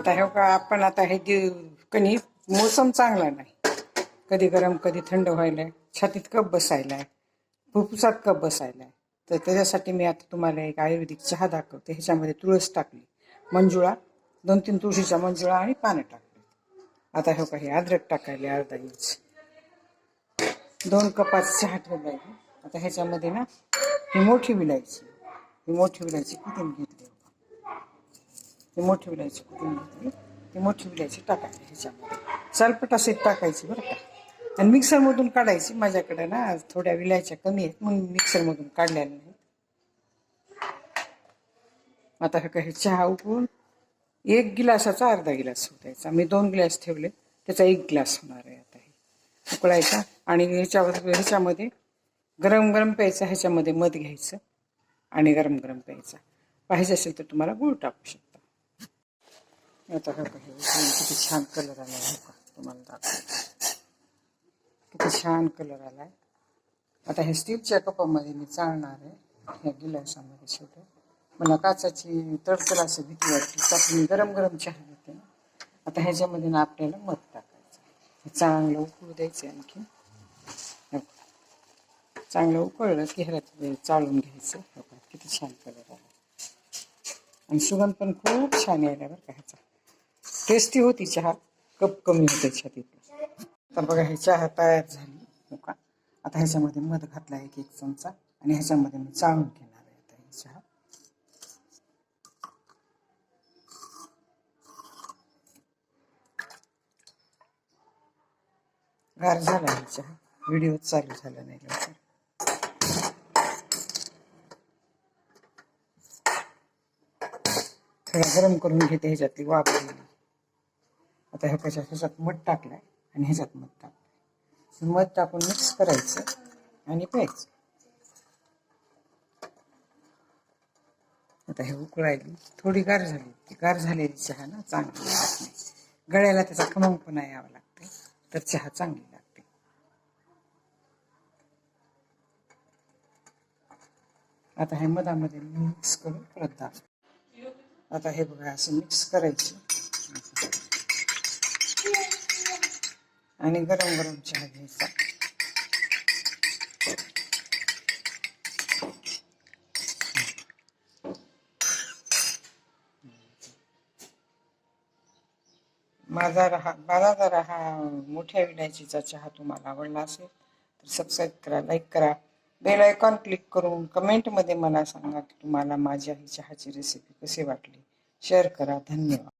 आता हे का आपण आता हे कणी मोसम चांगला नाही. कधी गरम कधी थंड व्हायला आहे छातीत कप बसायलाय. फुफ्फुसात कप बसायला आहे तर त्याच्यासाठी मी आता तुम्हाला एक आयुर्वेदिक चहा दाखवते. ह्याच्यामध्ये तुळस टाकली मंजुळा दोन तीन तुळशीच्या मंजुळा आणि पानं टाकली. आता हे काही अद्रक टाकायले अर्धा इंच. दोन कपाचा चहा ठेवला आहे आता ह्याच्यामध्ये ना ही मोठी विलायची. ही मोठी विलायची कुठून घेतली? ही मोठी विलायची कुठून घेतली? ती मोठी विलायची टाकायची ह्याच्यामध्ये. सालपट असे टाकायची बरं का. आणि मिक्सरमधून काढायची. माझ्याकडे ना थोड्या विलायच्या कमी आहेत म्हणून मिक्सरमधून काढलेल्या नाहीत आता हे काही चहा उकळून एक गिलासाचा अर्धा गिलास होतायचा मी दोन ग्लास ठेवले. त्याचा एक ग्लास होणार आहे आता हे. उकळायचा. आणि ह्याच्यावर ह्याच्यामध्ये गरम गरम प्यायचं ह्याच्यामध्ये मध घ्यायचं आणि गरम गरम प्यायचा. पाहिजे असेल तर तुम्हाला गुळ टाकू शकता. आता हे काही किती छान कलर आला आहे का तुम्हाला दाखवतो किती छान कलर आला आहे आता हे स्टीलच्या कपामध्ये मी चालणार आहे. ह्या गिलासामध्ये छोटं मला काचाची तडतड असं भीती वाटते. त्यात मी गरम गरम चहा घेते. आता ह्याच्यामध्ये ना आपल्याला मध टाकायचं चांगलं उकळू द्यायचं आणखी. चांगलं उकळलं की ह्याला चाळून घ्यायचं. किती छान कलर आला आणि सुगंध पण खूप छान यायला बरं का ह्याचा. टेस्टी होती चहा. कप कमी होते छातीत तर बघा हे चहा तयार झाली. हो का? आता ह्याच्यामध्ये मध घातला एक एक चमचा. आणि ह्याच्यामध्ये मी चाळून घेणार आहे आता हे चहा. गार झाला ही चहा. व्हिडिओ चालू झाला नाही लवकर. थोडा गरम करून घेते ह्याच्यातली वाफ गेली आता ह्या कशा ह्याच्यात मध टाकलाय आणि ह्याच्यात मध टाकलं मध टाकून मिक्स करायचं आणि प्यायचं. आता हे उकळायली. थोडी गार झाली. ती गार झालेली चहा ना चांगली लागत नाही. गळ्याला त्याचा खमंगपणा यावा लागते तर चहा चांगली लागते. आता हे मधामध्ये मिक्स करून परत दाब. आता हे बघा असं मिक्स करायचं. आणि गरम गरम चहा घ्यायचा. माझा रहा माझा जर हा मोठ्या विलायचीचा चहा तुम्हाला आवडला असेल तर सबस्क्राईब करा लाईक करा. बेल आयकॉन क्लिक करून कमेंटमध्ये मला सांगा की तुम्हाला माझ्या ही चहाची रेसिपी कशी वाटली. शेअर करा. धन्यवाद.